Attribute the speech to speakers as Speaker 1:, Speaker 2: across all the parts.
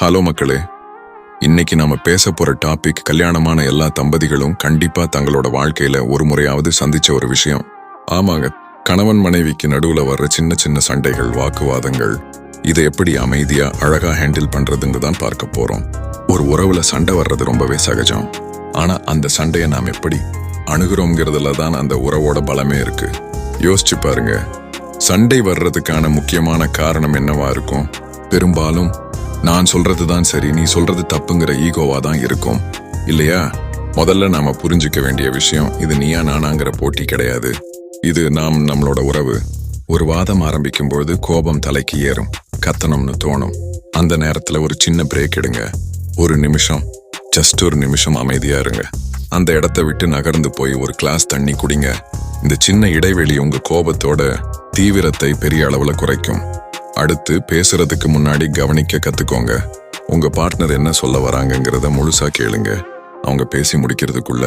Speaker 1: Hello மக்களே இன்னைக்கு நாம பேச போற டாபிக் கல்யாணமான எல்லா தம்பதிகளும் கண்டிப்பா தங்களோட வாழ்க்கையில ஒரு முறையாவது சந்திச்ச ஒரு விஷயம். ஆமாங்க கணவன் மனைவிக்கு நடுவுல வர்ற சின்ன சின்ன சண்டைகள் வாக்குவாதங்கள் இதை எப்படி அமைதியா அழகா ஹேண்டில் பண்றதுன்னு தான் பார்க்க போறோம். ஒரு உறவுல சண்டை வர்றது ரொம்பவே சகஜம். ஆனா அந்த சண்டையை நாம் எப்படி அணுகிறோங்கிறதுல தான் அந்த உறவோட பலமே இருக்கு. யோசிச்சு பாருங்க சண்டை வர்றதுக்கான முக்கியமான காரணம் என்னவா இருக்கும்? பெரும்பாலும் நான் சொல்றது தான் சரி நீ சொல்றது தப்புங்கிற ஈகோவா தான் இருக்கும். இல்லையா? முதல்ல நாம புரிஞ்சுக்க வேண்டிய விஷயம் இது நீயா நானாங்கிற போட்டி கிடையாது. இது நாம் நம்மளோட உறவு. ஒரு வாதம் ஆரம்பிக்கும் பொழுது கோபம் தலைக்கு ஏறும். கத்தணும்னு தோணும். அந்த நேரத்துல ஒரு சின்ன பிரேக் எடுங்க. ஒரு நிமிஷம். ஜஸ்ட் ஒரு நிமிஷம் அமைதியா இருங்க. அந்த இடத்த விட்டு நகர்ந்து போய் ஒரு கிளாஸ் தண்ணி குடிங்க. இந்த சின்ன இடைவெளி உங்க கோபத்தோட தீவிரத்தை பெரிய அளவுல குறைக்கும். அடுத்து பேசுறதுக்கு முன்னாடி கவனிக்க கத்துக்கோங்க. உங்க பார்ட்னர் என்ன சொல்ல வராங்கங்கிறத முழுசா கேளுங்க. அவங்க பேசி முடிக்கிறதுக்குள்ள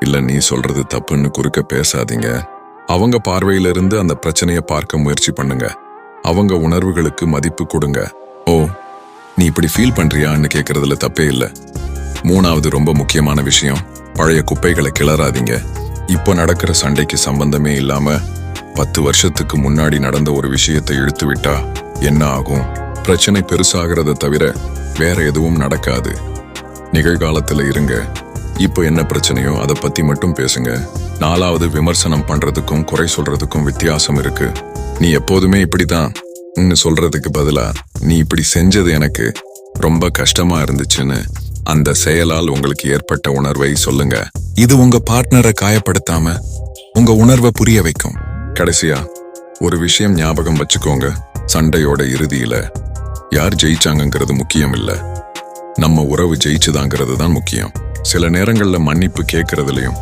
Speaker 1: இல்ல நீ சொல்றது தப்புன்னு குறுக்க பேசாதீங்க. அவங்க பார்வையிலிருந்து அந்த பிரச்சனையை பார்க்க முயற்சி பண்ணுங்க. அவங்க உணர்வுகளுக்கு மதிப்பு கொடுங்க. ஓ நீ இப்படி ஃபீல் பண்றியான்னு கேட்கறதுல தப்பே இல்லை. மூணாவது ரொம்ப முக்கியமான விஷயம் பழைய குப்பைகளை கிளறாதீங்க. இப்போ நடக்கிற சண்டைக்கு சம்பந்தமே இல்லாமல் பத்து வருஷத்துக்கு முன்னாடி நடந்த ஒரு விஷயத்தை இழுத்து விட்டா என்ன ஆகும்? பிரச்சனை பெருசாகிறத தவிர வேற எதுவும் நடக்காது. நிகழ்காலத்தில் இருங்க. இப்போ என்ன பிரச்சனையோ அதை பத்தி மட்டும் பேசுங்க. நாலாவது விமர்சனம் பண்றதுக்கும் குறை சொல்றதுக்கும் வித்தியாசம் இருக்கு. நீ எப்போதுமே இப்படிதான். சொல்றதுக்கு பதிலா நீ இப்படி செஞ்சது எனக்கு ரொம்ப கஷ்டமா இருந்துச்சுன்னு அந்த செயலால் உங்களுக்கு ஏற்பட்ட உணர்வை சொல்லுங்க. இது உங்க பார்ட்னரை காயப்படுத்தாம உங்க உணர்வை புரிய வைக்கும். கடைசியா ஒரு விஷயம் ஞாபகம் வச்சுக்கோங்க. சண்டையோட இறுதியில யார் ஜெயிச்சாங்கங்கிறது முக்கியம் இல்ல நம்ம உறவு ஜெயிச்சுதாங்கிறது தான் முக்கியம். சில நேரங்கள்ல மன்னிப்பு கேட்கறதுலயும்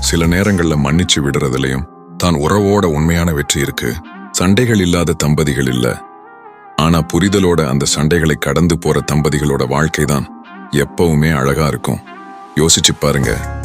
Speaker 1: சில நேரங்கள்ல மன்னிச்சு விடுறதுலயும் தான் உறவோட உண்மையான வெற்றி இருக்கு. சண்டைகள் இல்லாத தம்பதிகள் இல்ல. ஆனா புரிதலோட அந்த சண்டைகளை கடந்து போற தம்பதிகளோட வாழ்க்கை தான் எப்பவுமே அழகா இருக்கும். யோசிச்சு பாருங்க.